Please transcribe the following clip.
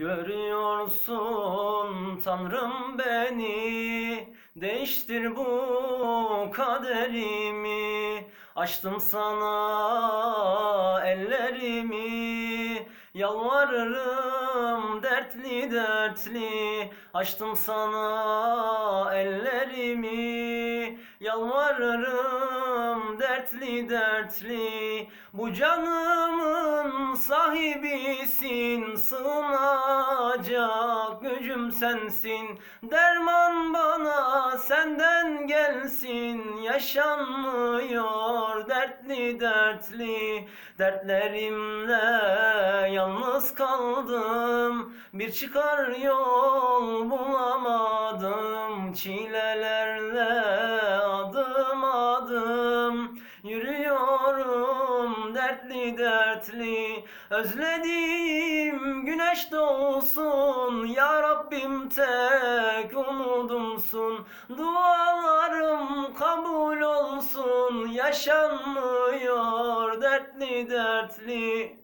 Görüyorsun Tanrım beni Değiştir bu kaderimi. Açtım sana ellerimi Yalvarırım dertli dertli. Açtım sana ellerimi Yalvarırım dertli dertli. Bu canımın sahibisin Sığınacak gücüm sensin. Derman bana senden gelsin. Yaşanmıyor dertli dertli. Dertlerimle yalnız kaldım. Bir çıkar yol bulamadım. Çilelerle adım adım. Yürüyorum dertli dertli. Özlediğim güneş doğsun. Ya Rabbim tek umudumsun. Dualarım kabul olsun. Yaşanmıyor dertli dertli